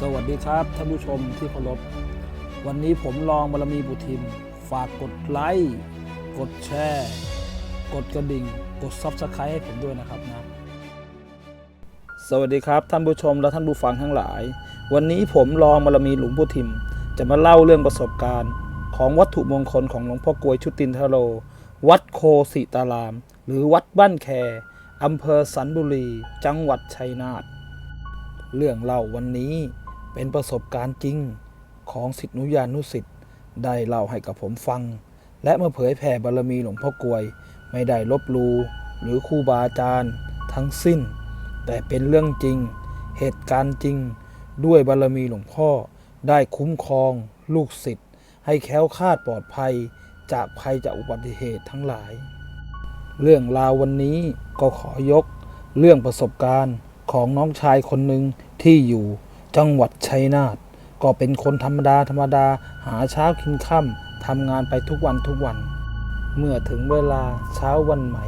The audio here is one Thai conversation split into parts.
สวัสดีครับท่านผู้ชมที่เคารพ วันนี้ผมลองบารมีบุทิม ฝากกดไลค์ กดแชร์ กดกระดิ่ง กดซับสไครต์ให้ผมด้วยนะครับนะ สวัสดีครับท่านผู้ชมและท่านผู้ฟังทั้งหลาย วันนี้ผมลองบารมีหลวงพ่อทิม จะมาเล่าเรื่องประสบการณ์ ของวัตถุมงคลของหลวงพ่อกลวยชุตินทโลวัดโคสิตาราม หรือวัดบ้านแคอำเภอสันบุรี จังหวัดชัยนาทเรื่องเล่าวันนี้ เป็นประสบการณ์จริงของสิทธินุยานุสิทธิ์ได้เล่าให้กับผมฟัง และมาเผยแผ่บารมีหลวงพ่อกลวย ไม่ได้ลบลูหรือครูบาอาจารย์ทั้งสิ้น แต่เป็นเรื่องจริง เหตุการณ์จริง ด้วยบารมีหลวงพ่อได้คุ้มครอง ลูกศิษย์ให้แค้วคาดปลอดภัย จากภัยจากอุบัติเหตุทั้งหลาย เรื่องราววันนี้ก็ขอยก เรื่องประสบการณ์ของน้องชายคนหนึ่งที่อยู่ จังหวัดชัยนาทก็เป็นคนธรรมดาธรรมดาหาเช้ากินค่ำทำงานไปทุกวันทุกวัน เมื่อถึงเวลาเช้าวันใหม่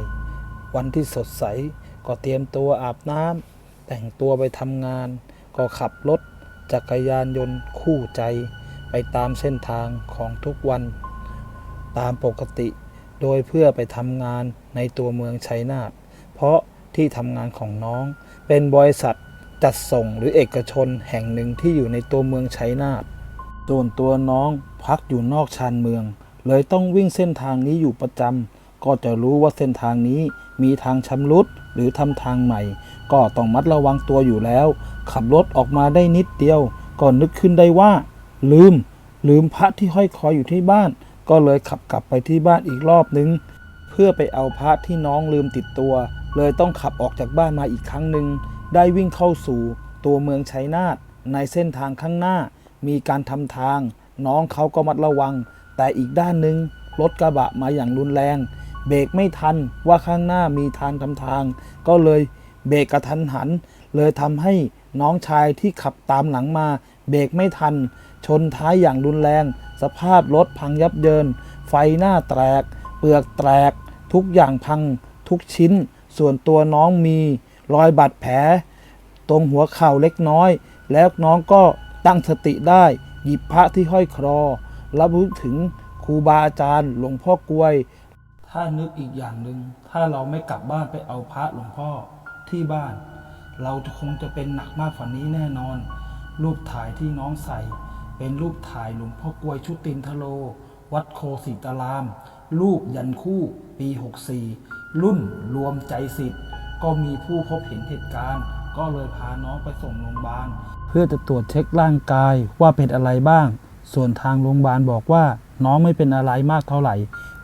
วันที่สดใสก็เตรียมตัวอาบน้ำแต่งตัวไปทำงาน ก็ขับรถจักรยานยนต์คู่ใจ ไปตามเส้นทางของทุกวัน ตามปกติโดยเพื่อไปทำงานในตัวเมืองชัยนาทเพราะที่ทำงานของน้องเป็นบริษัท จัดส่งหรือเอกชนแห่งหนึ่งที่อยู่ในตัวเมืองชัยนาทส่วนตัวน้องพักอยู่นอกชานเมือง เลยต้องวิ่งเส้นทางนี้อยู่ประจำก็จะรู้ว่าเส้นทางนี้มีทางชำรุดหรือทำทางใหม่ ก็ต้องมัดระวังตัวอยู่แล้ว ขับรถออกมาได้นิดเดียวก็นึกขึ้นได้ว่า ลืม ลืมพระที่ห้อยคออยู่ที่บ้าน ก็เลยขับกลับไปที่บ้านอีกรอบนึง เพื่อไปเอาพระที่น้องลืมติดตัว เลยต้องขับออกจากบ้านมาอีกครั้งหนึ่ง ได้วิ่งเข้าสู่ตัวเมืองชัยนาทในเส้นทางข้างหน้า มีการทำทาง น้องเขาก็มัดระวัง แต่อีกด้านหนึ่งรถกระบะมาอย่างรุนแรง เบรกไม่ทันว่าข้างหน้ามีทางทำทาง ก็เลยเบรกกระทันหัน เลยทำให้น้องชายที่ขับตามหลังมา เบรกไม่ทัน ชนท้ายอย่างรุนแรง สภาพรถพังยับเยิน ไฟหน้าแตก เปลือกแตก ทุกอย่างพัง ทุกชิ้น ส่วนตัวน้องมี รอยบาดแผล ตรงหัวเข่าเล็กน้อย แล้วน้องก็ตั้งสติได้ หยิบพระที่ห้อยครอรับรู้ถึงครูบาอาจารย์หลวงพ่อกลวย ถ้านึกอีกอย่างหนึ่งถ้าเราไม่กลับบ้านไปเอาพระหลวงพ่อที่บ้าน เราคงจะเป็นหนักมากกว่านี้แน่นอน รูปถ่ายที่น้องใส่ เป็นรูปถ่ายหลวงพ่อกลวยชุตินทโล วัดโคสิตาราม รูปยันคู่ปี 64 รุ่นรวมใจสิทธิ์ ก็มีผู้พบเห็นเหตุการณ์ ก็เลยพาน้องไปส่งโรงพยาบาล เพื่อจะตรวจเช็คร่างกายว่าเป็นอะไรบ้าง ส่วนทางโรงพยาบาลบอกว่า น้องไม่เป็นอะไรมากเท่าไหร่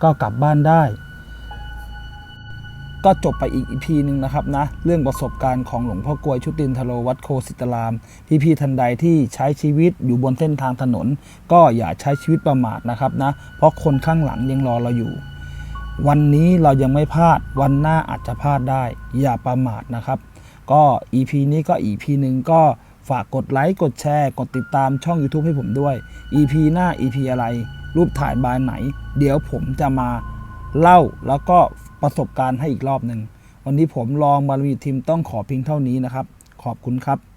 ก็กลับบ้านได้ ก็จบไปอีกอีพีหนึ่งนะครับนะ เรื่องประสบการณ์ของหลวงพ่อกลวยชุตินทโลวัดโคสิตราม พี่ๆทันใดที่ใช้ชีวิตอยู่บนเส้นทางถนน ก็อย่าใช้ชีวิตประมาทนะครับนะ เพราะคนข้างหลังยังรอเราอยู่ วันนี้เรายังไม่พลาดวันหน้าอาจจะพลาดได้ อย่าประมาทนะครับ ก็ EP นี้ก็ EP หนึ่งก็ฝากกดไลค์กดแชร์ กดติดตามช่อง YouTube ให้ผมด้วย EP หน้า EP อะไร รูปถ่ายบานไหน เดี๋ยวผมจะมาเล่าแล้วก็ประสบการณ์ให้อีกรอบหนึ่ง วันนี้ผมลองบารมีทีมต้องขอเพียงเท่านี้นะครับ ขอบคุณครับ